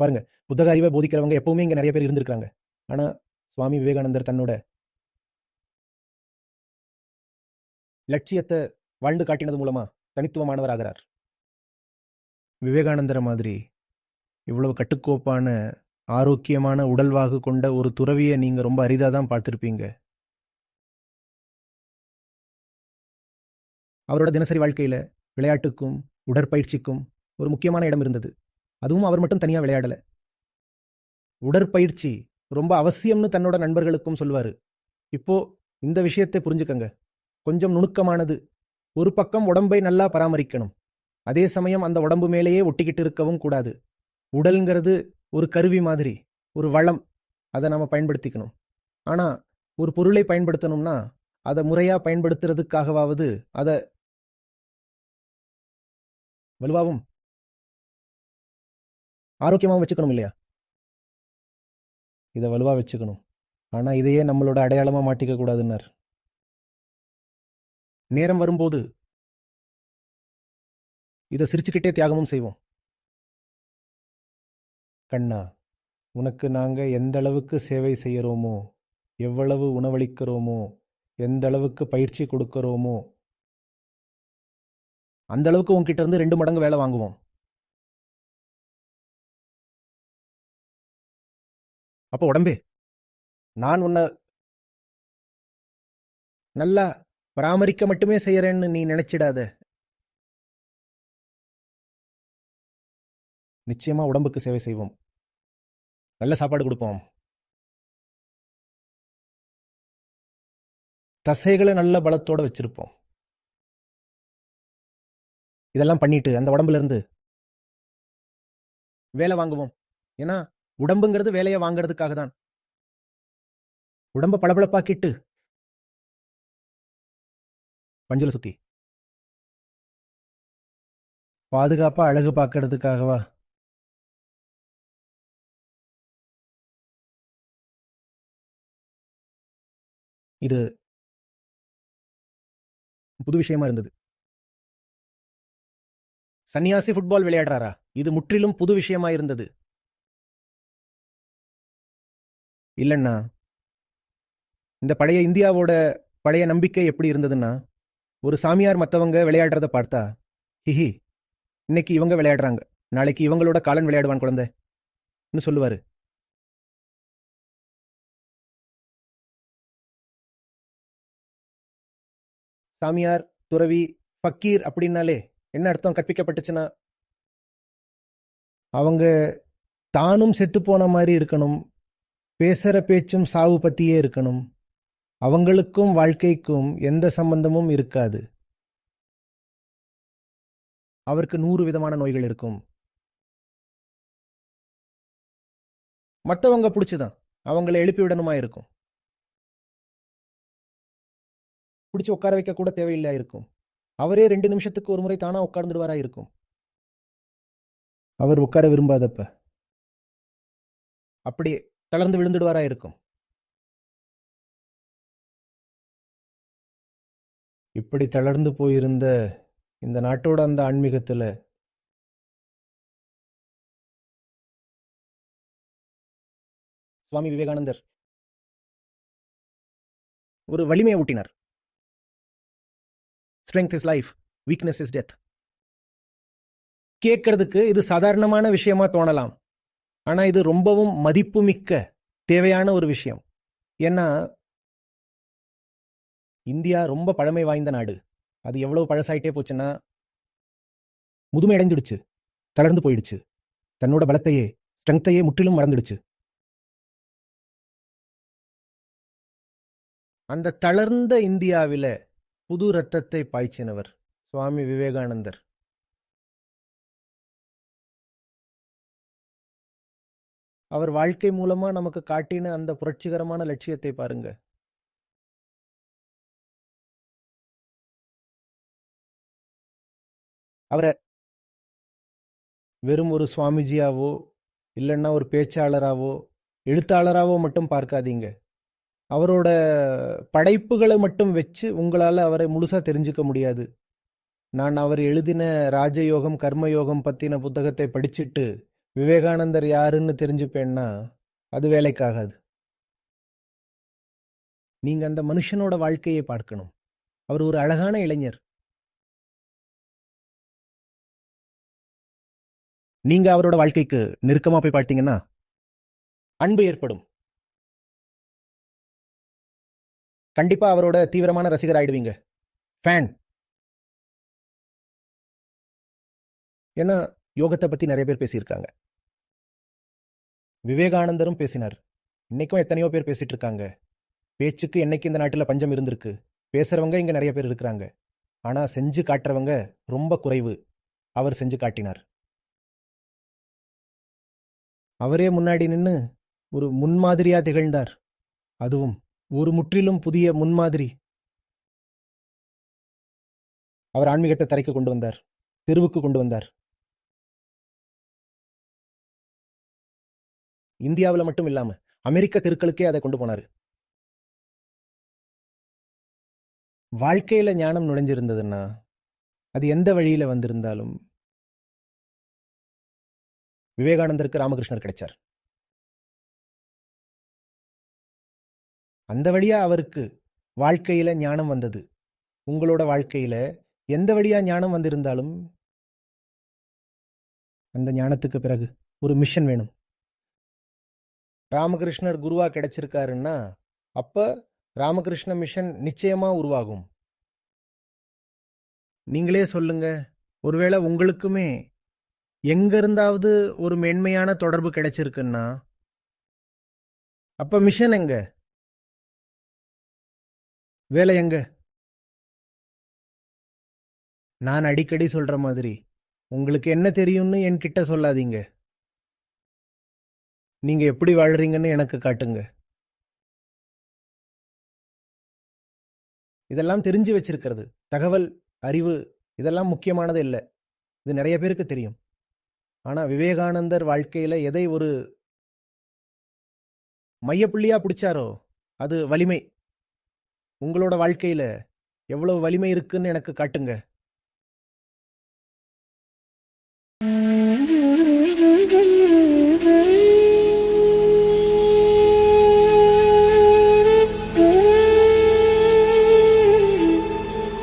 பாருங்க புத்தக அறிவை போதிக்கிறவங்க எப்பவுமே இங்க நிறைய பேர் இருந்திருக்காங்க ஆனா சுவாமி விவேகானந்தர் தன்னோட லட்சியத்தை வாழ்ந்து காட்டினது மூலமா தனித்துவமானவர் ஆகிறார் விவேகானந்தர மாதிரி இவ்வளவு கட்டுக்கோப்பான ஆரோக்கியமான உடல்வாகு கொண்ட ஒரு துறவியை நீங்க ரொம்ப அரிதா தான் பார்த்துருப்பீங்க. அவரோட தினசரி வாழ்க்கையில விளையாட்டுக்கும் உடற்பயிற்சிக்கும் ஒரு முக்கியமான இடம் இருந்தது. அதுவும் அவர் மட்டும் தனியா விளையாடல. உடற்பயிற்சி ரொம்ப அவசியம்னு தன்னோட நண்பர்களுக்கும் சொல்லுவாரு இப்போ இந்த விஷயத்தை புரிஞ்சுக்கங்க. கொஞ்சம் நுணுக்கமானது. ஒரு பக்கம் உடம்பை நல்லா பராமரிக்கணும். அதே சமயம் அந்த உடம்பு மேலேயே ஒட்டிக்கிட்டு இருக்கவும் கூடாது. உடல்ங்கிறது ஒரு கருவி மாதிரி ஒரு வளம். அதை நம்ம பயன்படுத்திக்கணும். ஆனா ஒரு பொருளை பயன்படுத்தணும்னா அதை முறையா பயன்படுத்துறதுக்காகவாவது அதை வலுவாவும் ஆரோக்கியமாக வச்சுக்கணும் இல்லையா? இதை வலுவாக வச்சுக்கணும். ஆனால் இதையே நம்மளோட அடையாளமாக மாட்டிக்க கூடாதுன்னார். நேரம் வரும்போது இதை சிரிச்சுக்கிட்டே தியாகமும் செய்வோம். கண்ணா உனக்கு நாங்கள் எந்த அளவுக்கு சேவை செய்கிறோமோ எவ்வளவு உணவளிக்கிறோமோ எந்த அளவுக்கு பயிற்சி கொடுக்கிறோமோ அந்த அளவுக்கு உன்கிட்ட இருந்து ரெண்டு மடங்கு வேலை வாங்குவோம். அப்போ உடம்பே. நான் உன்னை நல்லா பராமரிக்க மட்டுமே செய்யறேன்னு நீ நினைச்சிடாத. நிச்சயமா உடம்புக்கு சேவை செய்வோம். நல்ல சாப்பாடு கொடுப்போம். தசைகளை நல்ல பலத்தோட வச்சிருப்போம். இதெல்லாம் பண்ணிட்டு அந்த உடம்புல இருந்து வேலை வாங்குவோம். ஏன்னா உடம்புங்கிறது வேலையை வாங்குறதுக்காக தான். உடம்ப பளபளப்பாக்கிட்டு பஞ்சல சுத்தி. பாதுகாப்பா அழகு பார்க்கறதுக்காகவா? இது புது விஷயமா இருந்தது. சன்னியாசி ஃபுட்பால் விளையாடுறாரா? இது முற்றிலும் புது விஷயமா இருந்தது. இல்லைண்ணா. இந்த பழைய இந்தியாவோட பழைய நம்பிக்கை எப்படி இருந்ததுன்னா ஒரு சாமியார் மற்றவங்க விளையாடுறத பார்த்தா ஹிஹி இன்னைக்கு இவங்க விளையாடுறாங்க. நாளைக்கு இவங்களோட காலன் விளையாடுவான் குழந்தைன்னு சொல்லுவாரு. சாமியார் துறவி ஃபக்கீர் அப்படின்னாலே என்ன அர்த்தம் கற்பிக்கப்பட்டுச்சுன்னா அவங்க தானும் செத்து போன மாதிரி இருக்கணும். பேசுற பேச்சும் சாவு பத்தியே இருக்கணும். அவங்களுக்கும் வாழ்க்கைக்கும் எந்த சம்பந்தமும் இருக்காது. அவருக்கு நூறு விதமான நோய்கள் இருக்கும். மற்றவங்க பிடிச்சுதான். அவங்கள எழுப்பி விடணுமா இருக்கும். பிடிச்சி உட்கார வைக்க கூட தேவையில்லையா இருக்கும். அவரே ரெண்டு நிமிஷத்துக்கு ஒரு முறை தானா உட்கார்ந்துடுவாரா இருக்கும். அவர் உட்கார விரும்பாதப்ப. அப்படியே தளர்ந்து விழுந்துடுவாரா இருக்கும். இப்படி தளர்ந்து போயிருந்த இந்த நாட்டோட அந்த ஆன்மீகத்துல சுவாமி விவேகானந்தர் ஒரு வலிமையை ஊட்டினார். Strength is life weakness is death கேட்கறதுக்கு இது சாதாரணமான விஷயமா தோணலாம். ஆனா இது ரொம்பவும் மதிப்புமிக்க தேவையான ஒரு விஷயம். ஏன்னா இந்தியா ரொம்ப பழமை வாய்ந்த நாடு. அது எவ்வளவு பழசாயிட்டே போச்சுன்னா முதுமை அடைஞ்சிடுச்சு தளர்ந்து போயிடுச்சு. தன்னோட பலத்தையே ஸ்ட்ரெங்த்தையே முற்றிலும் மறந்துடுச்சு. அந்த தளர்ந்த இந்தியாவில புது ரத்தத்தை பாய்ச்சினவர் சுவாமி விவேகானந்தர். அவர் வாழ்க்கை மூலமா நமக்கு காட்டின அந்த புரட்சிகரமான லட்சியத்தை பாருங்க. அவரை வெறும் ஒரு சுவாமிஜியாவோ இல்லைன்னா ஒரு பேச்சாளராவோ எழுத்தாளராவோ மட்டும் பார்க்காதீங்க. அவரோட படைப்புகளை மட்டும் வச்சு உங்களால் அவரை முழுசா தெரிஞ்சுக்க முடியாது. நான் அவர் எழுதின ராஜயோகம் கர்மயோகம் பற்றின புத்தகத்தை படிச்சுட்டு விவேகானந்தர் யாருன்னு தெரிஞ்சுப்பேன்னா அது வேலைக்காகாது. நீங்க அந்த மனுஷனோட வாழ்க்கையை பார்க்கணும். அவர் ஒரு அழகான இளைஞர். நீங்க அவரோட வாழ்க்கைக்கு நெருக்கமா போய் பார்த்தீங்கன்னா அன்பு ஏற்படும். கண்டிப்பா அவரோட தீவிரமான ரசிகர் ஆயிடுவீங்க. ஃபேன் ஏன்னா யோகத்தை பத்தி நிறைய பேர் பேசியிருக்காங்க. விவேகானந்தரும் பேசினார். இன்னைக்கும் எத்தனையோ பேர் பேசிட்டு இருக்காங்க பேச்சுக்கு என்னைக்கு இந்த நாட்டில் பஞ்சம் இருந்திருக்கு? பேசுறவங்க இங்க நிறைய பேர் இருக்கிறாங்க. ஆனா செஞ்சு காட்டுறவங்க ரொம்ப குறைவு. அவர் செஞ்சு காட்டினார். அவரே முன்னாடி நின்னு ஒரு முன்மாதிரியா திகழ்ந்தார். அதுவும் ஒரு முற்றிலும் புதிய முன்மாதிரி. அவர் ஆன்மீகத்தை தரைக்கு கொண்டு வந்தார். தெருவுக்கு கொண்டு வந்தார். இந்தியாவில் மட்டும் இல்லாம அமெரிக்க தெருக்களுக்கே அதை கொண்டு போனாரு. வாழ்க்கையில ஞானம் நுழைஞ்சிருந்ததுன்னா அது எந்த வழியில வந்திருந்தாலும் விவேகானந்தருக்கு ராமகிருஷ்ணர் கிடைச்சார். அந்த வழியா அவருக்கு வாழ்க்கையில ஞானம் வந்தது. உங்களோட வாழ்க்கையில எந்த வழியா ஞானம் வந்திருந்தாலும் அந்த ஞானத்துக்கு பிறகு ஒரு மிஷன் வேணும். ராமகிருஷ்ணர் குருவா கிடைச்சிருக்காருன்னா அப்ப ராமகிருஷ்ண மிஷன் நிச்சயமா உருவாகும். நீங்களே சொல்லுங்க. ஒருவேளை உங்களுக்குமே எங்கிருந்தாவது ஒரு மென்மையான தொடர்பு கிடைச்சிருக்குன்னா? அப்ப மிஷன் எங்க? வேலை எங்க? நான் அடிக்கடி சொல்ற மாதிரி உங்களுக்கு என்ன தெரியும்னு என்கிட்ட சொல்லாதீங்க. நீங்க எப்படி வாழ்றீங்கன்னு எனக்கு காட்டுங்க. இதெல்லாம் தெரிஞ்சு வச்சிருக்கிறது. தகவல் அறிவு இதெல்லாம் முக்கியமானது இல்லை. இது நிறைய பேருக்கு தெரியும். ஆனா விவேகானந்தர் வாழ்க்கையில எதை ஒரு மையப்புள்ளியா பிடிச்சாரோ அது வலிமை. உங்களோட வாழ்க்கையில எவ்வளவு வலிமை இருக்குன்னு எனக்கு காட்டுங்க.